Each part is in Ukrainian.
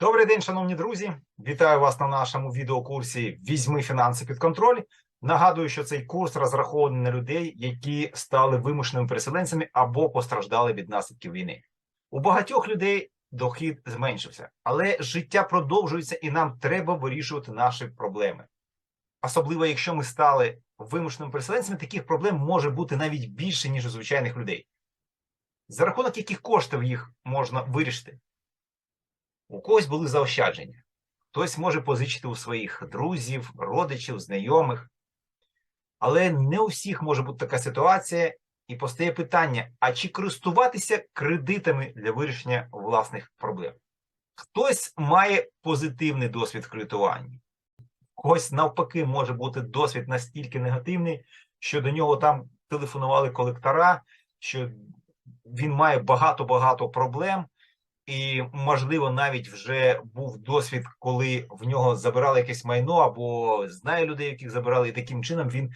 Добрий день, шановні друзі. Вітаю вас на нашому відеокурсі Візьми фінанси під контроль. Нагадую, що цей курс розрахований на людей, які стали вимушеними переселенцями або постраждали від наслідків війни. У багатьох людей дохід зменшився, але життя продовжується, і нам треба вирішувати наші проблеми. Особливо, якщо ми стали вимушеними переселенцями, таких проблем може бути навіть більше, ніж у звичайних людей. За рахунок яких коштів їх можна вирішити? У когось були заощадження, хтось може позичити у своїх друзів, родичів, знайомих. Але не у всіх може бути така ситуація, і постає питання: а чи користуватися кредитами для вирішення власних проблем? Хтось має позитивний досвід кредитування, когось навпаки може бути досвід настільки негативний, що до нього там телефонували колектора, що він має багато-багато проблем. І, можливо, навіть вже був досвід, коли в нього забирали якесь майно, або знає людей, яких забирали, і таким чином він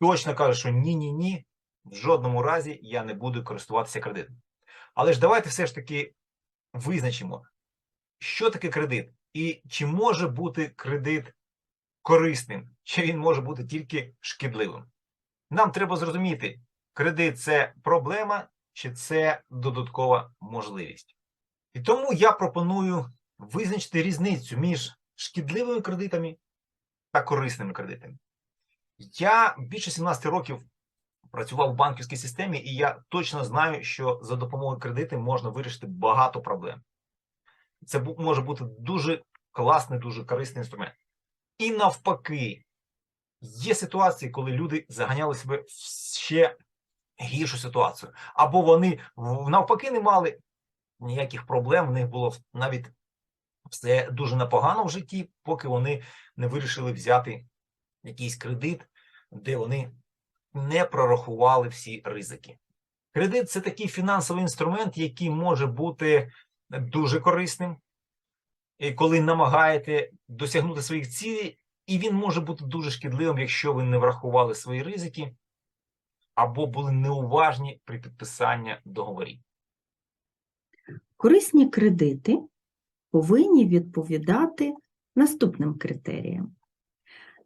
точно каже, що ні, ні, ні, в жодному разі я не буду користуватися кредитом. Але ж давайте все ж таки визначимо, що таке кредит, і чи може бути кредит корисним, чи він може бути тільки шкідливим. Нам треба зрозуміти, кредит це проблема, чи це додаткова можливість. І тому я пропоную визначити різницю між шкідливими кредитами та корисними кредитами. Я більше 17 років працював в банківській системі, і я точно знаю, що за допомогою кредитів можна вирішити багато проблем. Це може бути дуже класний, дуже корисний інструмент. І навпаки, є ситуації, коли люди заганяли себе в ще гіршу ситуацію, або вони навпаки не мали ніяких проблем, в них було навіть все дуже непогано в житті, поки вони не вирішили взяти якийсь кредит, де вони не прорахували всі ризики. Кредит це такий фінансовий інструмент, який може бути дуже корисним, коли намагаєте досягнути своїх цілей, і він може бути дуже шкідливим, якщо ви не врахували свої ризики або були неуважні при підписанні договорів. Корисні кредити повинні відповідати наступним критеріям.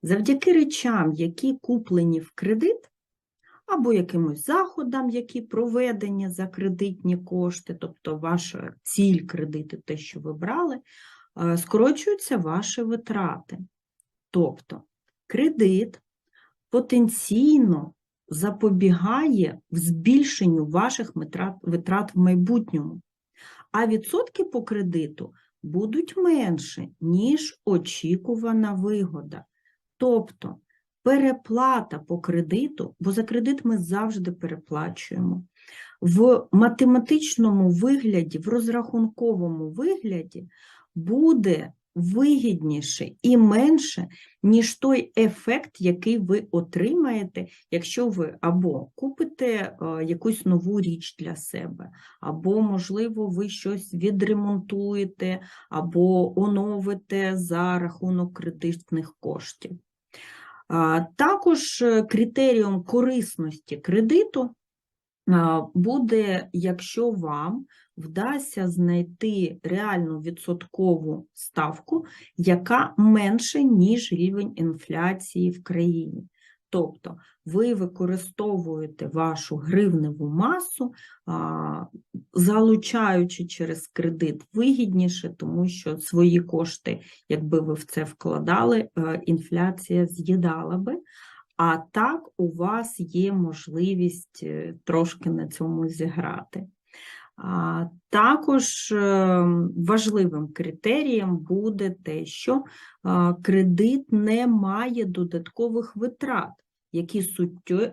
Завдяки речам, які куплені в кредит, або якимось заходам, які проведені за кредитні кошти, тобто ваша ціль кредиту, те, що ви брали, е, скорочуються ваші витрати. Тобто кредит потенційно запобігає збільшенню ваших витрат в майбутньому а відсотки по кредиту будуть менше, ніж очікувана вигода. Тобто переплата по кредиту, бо за кредит ми завжди переплачуємо. В математичному вигляді, в розрахунковому вигляді буде вигідніше і менше, ніж той ефект, який ви отримаєте, якщо ви або купите е, якусь нову річ для себе, або, можливо, ви щось відремонтуєте, або оновите за рахунок кредитних коштів. Також е, критерієм корисності кредиту буде, якщо вам вдасться знайти реальну відсоткову ставку, яка менше, ніж рівень інфляції в країні. Тобто ви використовуєте вашу гривневу масу, залучаючи через кредит вигідніше, тому що свої кошти, якби ви в це вкладали, е, інфляція з'їдала би. А так у вас є можливість е, трошки на цьому зіграти. Також е, важливим критерієм буде те, що кредит не має додаткових витрат, які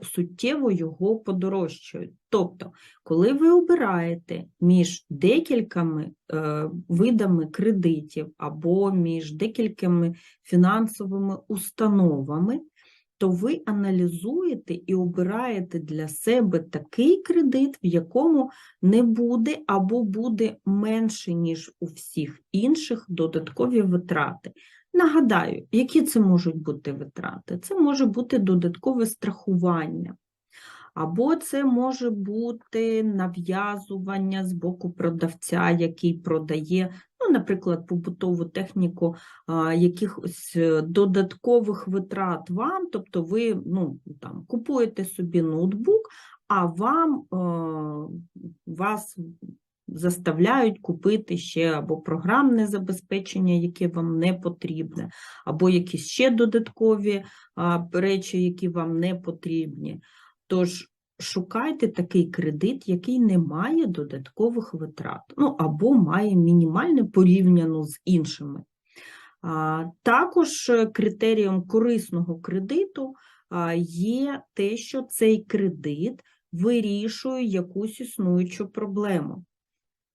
суттєво його подорожчують. Тобто, коли ви обираєте між декількома е, видами кредитів або між декількома фінансовими установами, то ви аналізуєте і обираєте для себе такий кредит, в якому не буде або буде менше, ніж у всіх інших додаткові витрати. Нагадаю, які це можуть бути витрати? Це може бути додаткове страхування. Або це може бути нав'язування з боку продавця, який продає, ну, наприклад, побутову техніку а, якихось е, додаткових витрат вам, тобто ви ну, там, купуєте собі ноутбук, а вам е, вас заставляють купити ще або програмне забезпечення, яке вам не потрібне, або якісь ще додаткові а, речі, які вам не потрібні. Тож шукайте такий кредит, який не має додаткових витрат, ну або має мінімальне порівняно з іншими. Також е, критерієм корисного кредиту є те, що цей кредит вирішує якусь існуючу проблему.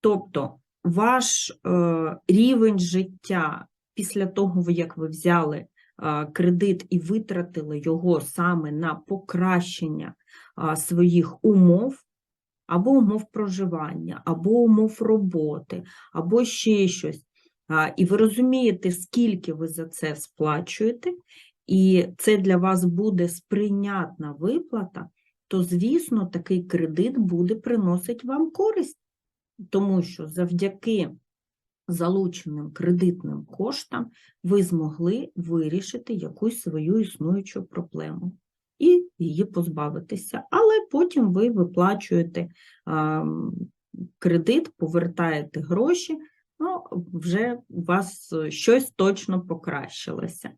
Тобто ваш е, рівень життя після того, як ви взяли кредит і витратили його саме на покращення своїх умов, або умов проживання, або умов роботи, або ще щось. І ви розумієте, скільки ви за це сплачуєте, і це для вас буде сприйнятна виплата, то, звісно, такий кредит буде приносити вам користь, тому що завдяки залученим кредитним коштам ви змогли вирішити якусь свою існуючу проблему і її позбавитися. Але потім ви виплачуєте кредит, повертаєте гроші, ну, вже у вас е, щось точно покращилося.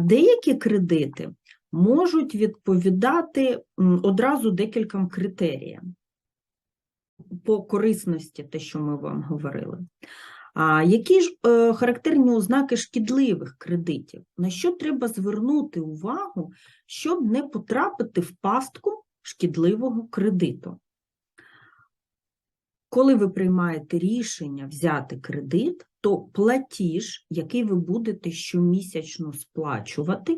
Деякі кредити можуть відповідати одразу декільком критеріям по корисності, те, що ми вам говорили. А які ж е, характерні ознаки шкідливих кредитів? На що треба звернути увагу, щоб не потрапити в пастку шкідливого кредиту? Коли ви приймаєте рішення взяти кредит, то платіж, який ви будете щомісячно сплачувати,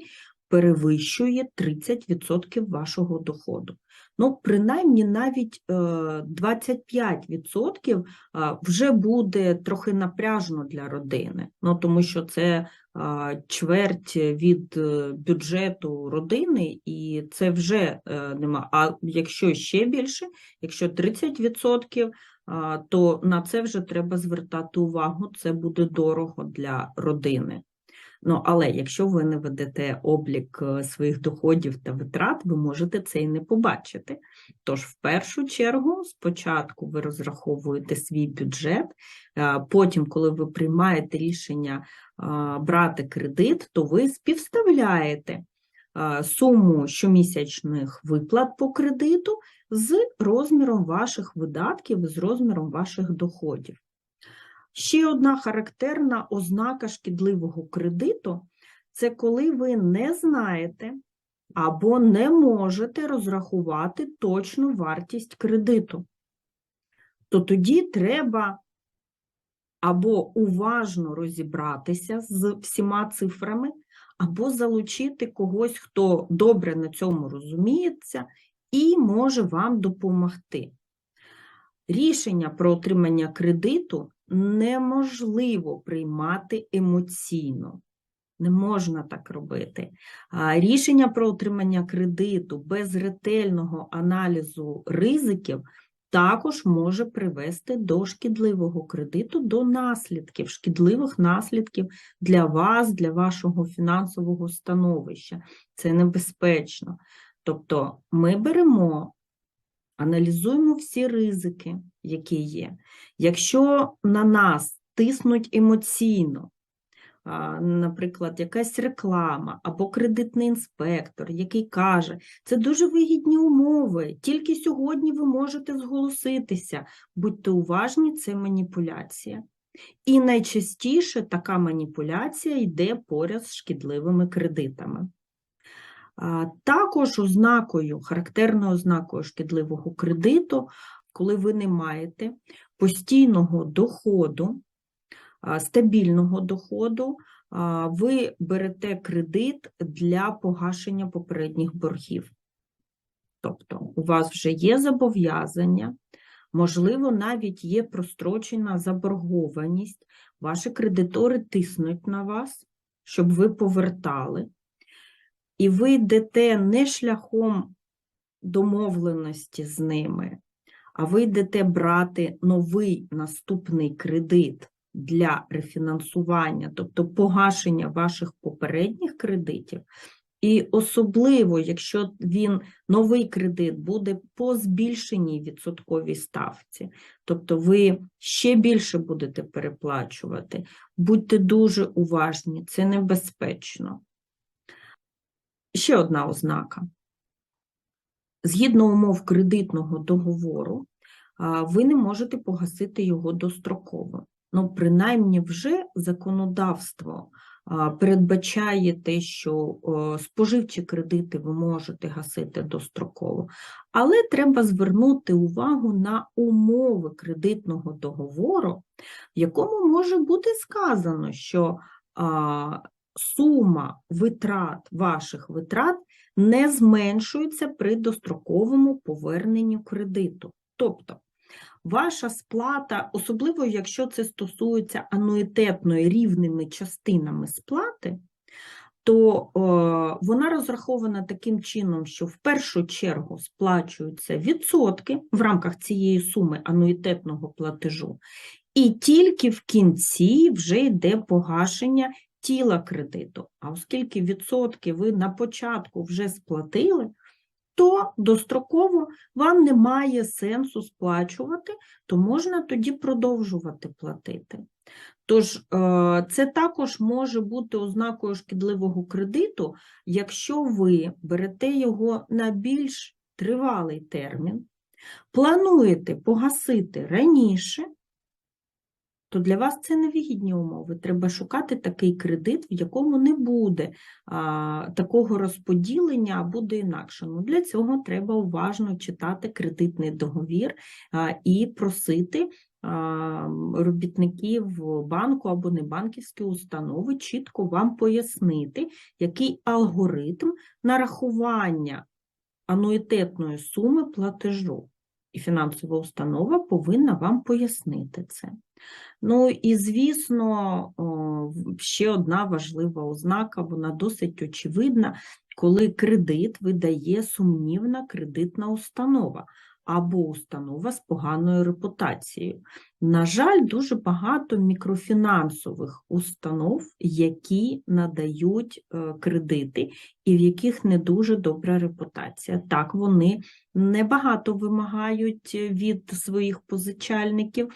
перевищує 30% вашого доходу. Ну, принаймні навіть е, 25% а, вже буде трохи напряжно для родини, ну, тому що це чверть від е, бюджету родини, і це вже е, нема. А якщо ще більше, якщо 30%, а, то на це вже треба звертати увагу, це буде дорого для родини. Ну, але якщо ви не ведете облік е, своїх доходів та витрат, ви можете це і не побачити. Тож, в першу чергу, спочатку ви розраховуєте свій бюджет, потім, коли ви приймаєте рішення брати кредит, то ви співставляєте суму щомісячних виплат по кредиту з розміром ваших видатків, з розміром ваших доходів. Ще одна характерна ознака шкідливого кредиту це коли ви не знаєте або не можете розрахувати точну вартість кредиту. То тоді треба або уважно розібратися з всіма цифрами, або залучити когось, хто добре на цьому розуміється і може вам допомогти. Рішення про отримання кредиту неможливо приймати емоційно. Не можна так робити. Рішення про отримання кредиту без ретельного аналізу ризиків також може привести до шкідливого кредиту, до наслідків, шкідливих наслідків для вас, для вашого фінансового становища. Це небезпечно. Тобто ми беремо аналізуємо всі ризики, які є. Якщо на нас тиснуть емоційно, наприклад, якась реклама або кредитний інспектор, який каже, це дуже вигідні умови, тільки сьогодні ви можете зголоситися, будьте уважні, це маніпуляція. І найчастіше така маніпуляція йде поряд з шкідливими кредитами. Також ознакою, характерною ознакою шкідливого кредиту, коли ви не маєте постійного доходу, стабільного доходу, ви берете кредит для погашення попередніх боргів. Тобто у вас вже є зобов'язання, можливо, навіть є прострочена заборгованість, ваші кредитори тиснуть на вас, щоб ви повертали. І ви йдете не шляхом домовленості з ними, а ви йдете брати новий наступний кредит для рефінансування, тобто погашення ваших попередніх кредитів, і особливо, якщо він новий кредит буде по збільшеній відсотковій ставці, тобто ви ще більше будете переплачувати, будьте дуже уважні, це небезпечно. Ще одна ознака. Згідно умов кредитного договору, ви не можете погасити його достроково. Ну, принаймні, вже законодавство передбачає те, що споживчі кредити ви можете гасити достроково, але треба звернути увагу на умови кредитного договору, в якому може бути сказано, що сума витрат, ваших витрат не зменшується при достроковому поверненню кредиту. Тобто, ваша сплата, особливо якщо це стосується ануїтетної рівними частинами сплати, то е, вона розрахована таким чином, що в першу чергу сплачуються відсотки в рамках цієї суми ануїтетного платежу, і тільки в кінці вже йде погашення тіла кредиту. А оскільки відсотки ви на початку вже сплатили, то достроково вам немає сенсу сплачувати, то можна тоді продовжувати платити. Тож е, це також може бути ознакою шкідливого кредиту, якщо ви берете його на більш тривалий термін, плануєте погасити раніше, то для вас це невигідні умови. Треба шукати такий кредит, в якому не буде а, такого розподілення, а буде інакше. Ну, для цього треба уважно читати кредитний договір а, і просити робітників банку або небанківської установи чітко вам пояснити, який алгоритм нарахування ануїтетної суми платежу. І фінансова установа повинна вам пояснити це. Ну і, звісно, ще одна важлива ознака, вона досить очевидна, коли кредит видає сумнівна кредитна установа або установа з поганою репутацією. На жаль, дуже багато мікрофінансових установ, які надають е, кредити і в яких не дуже добра репутація. Так, вони небагато вимагають е, від своїх позичальників,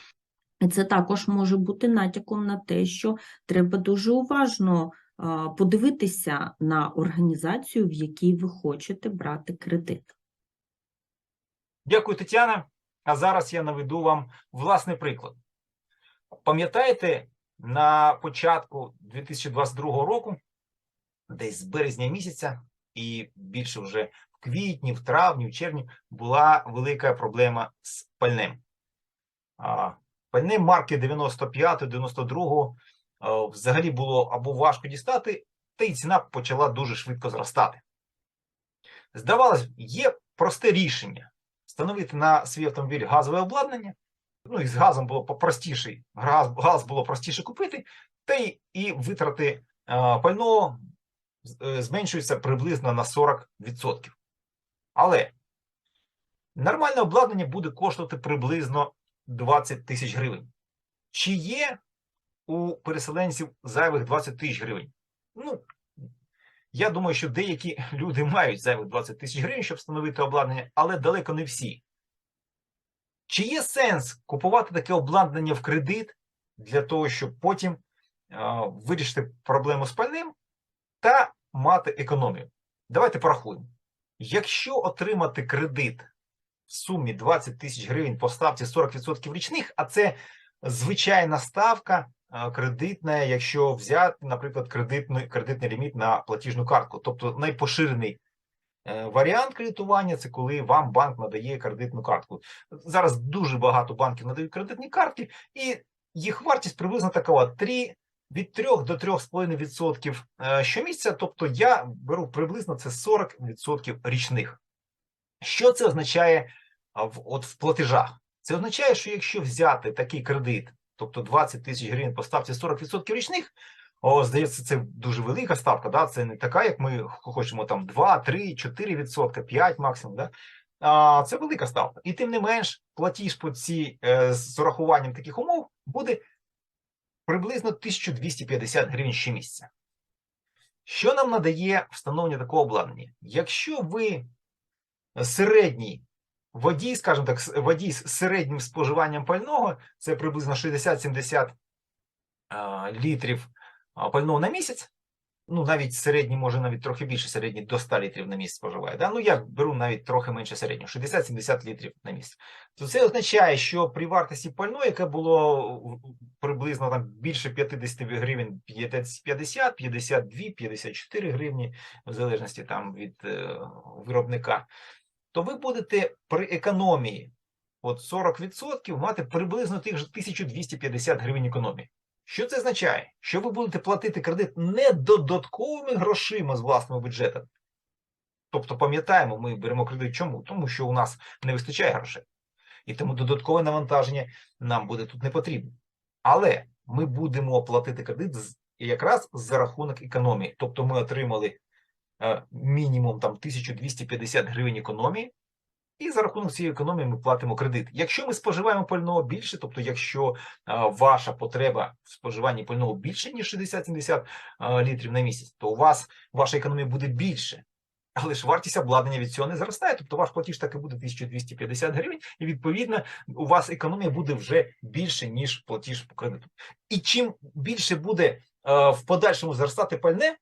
це також може бути натяком на те, що треба дуже уважно подивитися на організацію, в якій ви хочете брати кредит. Дякую, Тетяна. А зараз я наведу вам власний приклад. Пам'ятаєте, на початку 2022 року, десь з березня місяця, і більше вже в квітні, в травні, в червні, була велика проблема з пальним. Пальне марки 95-92 взагалі було або важко дістати, та й ціна почала дуже швидко зростати. Здавалось, є просте рішення встановити на свій автомобіль газове обладнання. Ну і з газом було простіше, газ, газ було простіше купити, та й і витрати е, пального е, зменшуються приблизно на 40%. Але нормальне обладнання буде коштувати приблизно 20 тисяч гривень. Чи є у переселенців зайвих 20 тисяч гривень? Ну, я думаю, що деякі люди мають зайвих 20 тисяч гривень, щоб встановити обладнання, але далеко не всі. Чи є сенс купувати таке обладнання в кредит для того, щоб потім е, вирішити проблему з пальним та мати економію? Давайте порахуємо. Якщо отримати кредит в сумі 20 тисяч гривень по ставці 40% річних, а це звичайна ставка е, кредитна, якщо взяти, наприклад, кредитний, кредитний ліміт на платіжну картку, тобто найпоширений е, варіант кредитування це коли вам банк надає кредитну картку. Зараз дуже багато банків надають кредитні картки, і їх вартість приблизно такова 3, від 3 до 3,5% е, щомісяця. Тобто я беру приблизно це 40% річних. Що це означає в, от в платежах? Це означає, що якщо взяти такий кредит, тобто 20 тисяч гривень по ставці 40% річних, о, здається, це дуже велика ставка, да? це не така, як ми хочемо там 2, 3, 4 відсотка, 5 максимум. Да? а, це велика ставка. І тим не менш, платіж по цій е, з урахуванням таких умов буде приблизно 1250 гривень щомісяця. Що нам надає встановлення такого обладнання? Якщо ви середній водій, скажімо так, водій з середнім споживанням пального, це приблизно 60-70 літрів пального на місяць. Ну, навіть середній, може навіть трохи більше, середній до 100 літрів на місяць споживає. Да? Ну, я беру навіть трохи менше середнього, 60-70 літрів на місяць. То це означає, що при вартості пального, яке було приблизно там більше 50 гривень, 50, 52, 54 гривні, в залежності там від е, виробника, то ви будете при економії от 40% мати приблизно тих же 1250 гривень економії. Що це означає? Що ви будете платити кредит не додатковими грошима з власного бюджету. Тобто, пам'ятаємо, ми беремо кредит чому? Тому що у нас не вистачає грошей. І тому додаткове навантаження нам буде тут не потрібно. Але ми будемо платити кредит з- якраз за рахунок економії. Тобто ми отримали мінімум там 1250 гривень економії, і за рахунок цієї економії ми платимо кредит. Якщо ми споживаємо пального більше, тобто якщо а, ваша потреба в споживанні пального більше, ніж 60-70 а, літрів на місяць, то у вас ваша економія буде більше. Але ж вартість обладнання від цього не зростає, тобто ваш платіж так і буде 1250 гривень, і відповідно у вас економія буде вже більше, ніж платіж по кредиту. І чим більше буде е, в подальшому зростати пальне,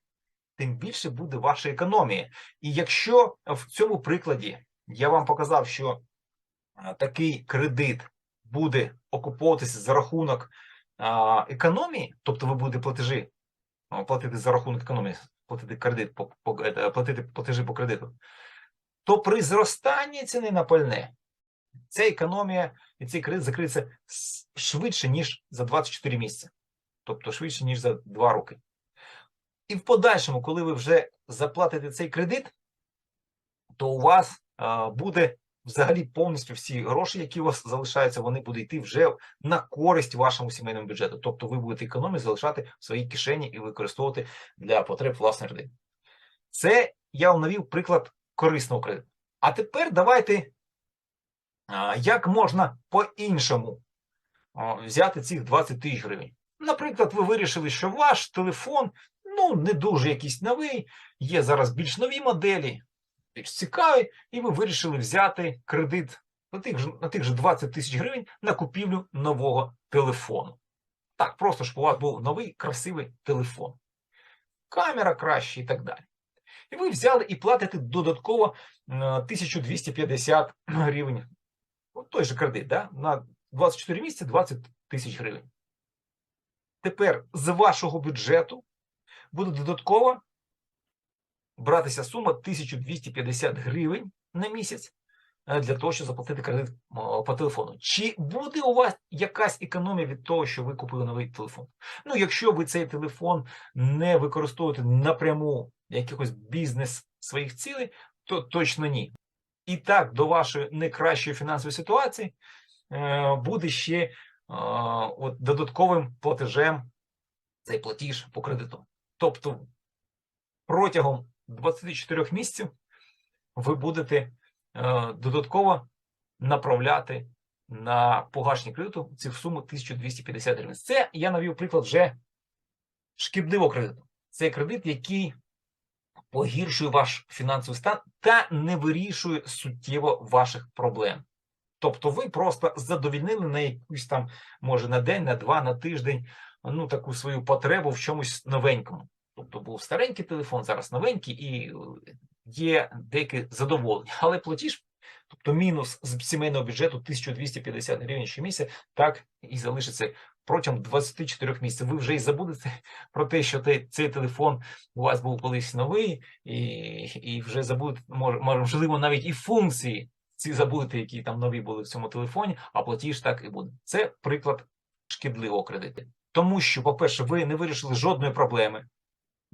тим більше буде ваша економія. І якщо в цьому прикладі я вам показав, що такий кредит буде окуповуватися за рахунок економії, тобто ви будете платежі платити за рахунок економії, платити кредит по, по е, платити платежі по кредиту, то при зростанні ціни на пальне ця економія і цей кредит закриється швидше, ніж за 24 місяці, тобто швидше, ніж за 2 роки. І в подальшому, коли ви вже заплатите цей кредит, то у вас а, буде взагалі повністю всі гроші, які у вас залишаються, вони будуть йти вже на користь вашому сімейному бюджету. Тобто ви будете економію залишати в своїй кишені і використовувати для потреб власної родини. Це я вам навів приклад корисного кредиту. А тепер давайте, а, як можна по-іншому взяти цих 20 тисяч гривень. Наприклад, ви вирішили, що ваш телефон ну не дуже якийсь новий, є зараз більш нові моделі, більш цікаві, і ви вирішили взяти кредит на тих же, на тих же 20 тисяч гривень на купівлю нового телефону. Так, просто щоб у вас був новий красивий телефон. Камера краще і так далі. І ви взяли і платите додатково е, 1250 гривень. От той же кредит, да? на 24 місяці 20 тисяч гривень. Тепер з вашого бюджету буде додатково братися сума 1250 гривень на місяць е, для того, щоб заплатити кредит е, по телефону. Чи буде у вас якась економія від того, що ви купили новий телефон? Ну, якщо ви цей телефон не використовуєте напряму якихось бізнес своїх цілей, то точно ні. І так, до вашої найкращої фінансової ситуації е, буде ще от, додатковим платежем цей платіж по кредиту. Тобто протягом 24 місяців ви будете е, додатково направляти на погашення кредиту цю суму 1250 гривень. Це я навів приклад вже шкідливого кредиту. Це кредит, який погіршує ваш фінансовий стан та не вирішує суттєво ваших проблем. Тобто ви просто задовільнили на якусь там, може, на день, на два, на тиждень, ну, таку свою потребу в чомусь новенькому. Тобто був старенький телефон, зараз новенький, і е, є деяке задоволення. Але платіж, тобто мінус з сімейного бюджету 1250 гривень щомісяця, так і залишиться протягом 24 місяців. Ви вже і забудете про те, що цей телефон у вас був колись новий, і, і вже забудете, може, можливо, навіть і функції ці забудете, які там нові були в цьому телефоні, а платіж так і буде. Це приклад шкідливого кредиту. Тому що, по-перше, ви не вирішили жодної проблеми.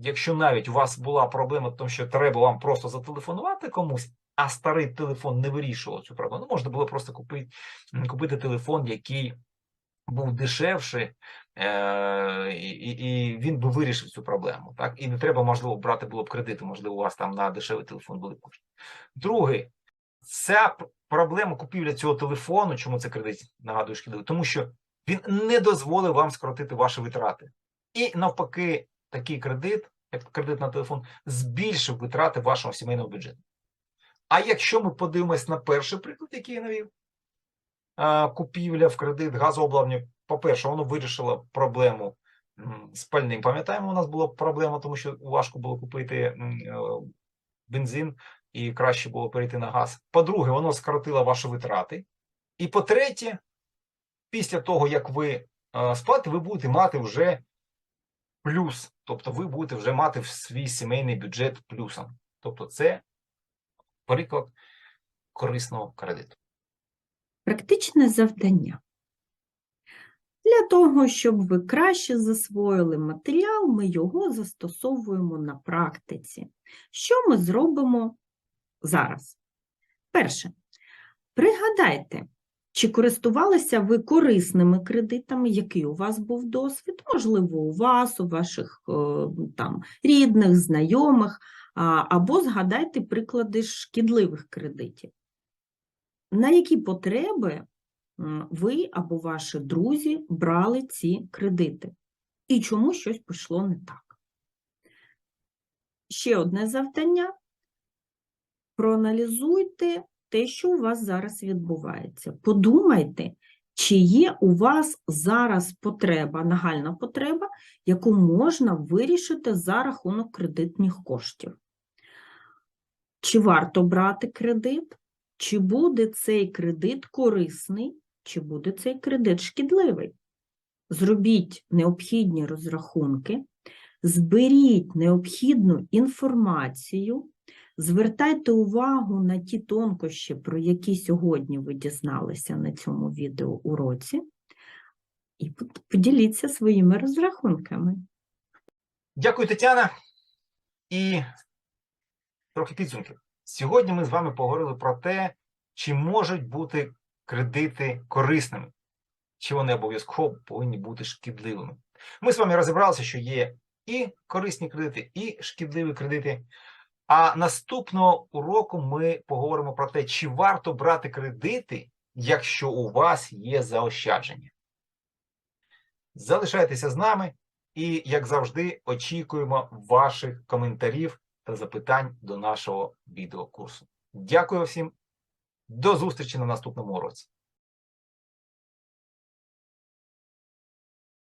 Якщо навіть у вас була проблема тому, що треба вам просто зателефонувати комусь, а старий телефон не вирішував цю проблему, ну, можна було просто купити, купити телефон, який був дешевший, е- і, і, він би вирішив цю проблему. Так? І не треба, можливо, брати було б кредити, можливо, у вас там на дешевий телефон були кошти. Другий Ця проблема купівля цього телефону, чому це кредит нагадую шкідливий, тому що він не дозволив вам скоротити ваші витрати. І навпаки, такий кредит, як кредит на телефон, збільшив витрати вашого сімейного бюджету. А якщо ми подивимось на перший приклад, який я навів, купівля в кредит газообладнання, по-перше, воно вирішило проблему з пальним. Пам'ятаємо, у нас була проблема, тому що важко було купити е, бензин і краще було перейти на газ. По-друге, воно скоротило ваші витрати. І по-третє, після того, як ви е, сплатите, ви будете мати вже плюс. Тобто ви будете вже мати свій сімейний бюджет плюсом. Тобто, це приклад корисного кредиту. Практичне завдання. Для того, щоб ви краще засвоїли матеріал, ми його застосовуємо на практиці. Що ми зробимо зараз? Перше, пригадайте, чи користувалися ви корисними кредитами, який у вас був досвід, можливо, у вас, у ваших е, там, рідних, знайомих, або згадайте приклади шкідливих кредитів. На які потреби ви або ваші друзі брали ці кредити? І чому щось пішло не так? Ще одне завдання. Проаналізуйте те, що у вас зараз відбувається. Подумайте, чи є у вас зараз потреба, нагальна потреба, яку можна вирішити за рахунок кредитних коштів. Чи варто брати кредит? Чи буде цей кредит корисний, чи буде цей кредит шкідливий? Зробіть необхідні розрахунки, зберіть необхідну інформацію, звертайте увагу на ті тонкощі, про які сьогодні ви дізналися на цьому відеоуроці, і поділіться своїми розрахунками. Дякую, Тетяна. І трохи підсумків. Сьогодні ми з вами поговорили про те, чи можуть бути кредити корисними, чи вони обов'язково повинні бути шкідливими. Ми з вами розібралися, що є і корисні кредити, і шкідливі кредити. А наступного уроку ми поговоримо про те, чи варто брати кредити, якщо у вас є заощадження. Залишайтеся з нами і, як завжди, очікуємо ваших коментарів та запитань до нашого відеокурсу. Дякую всім. До зустрічі на наступному уроці.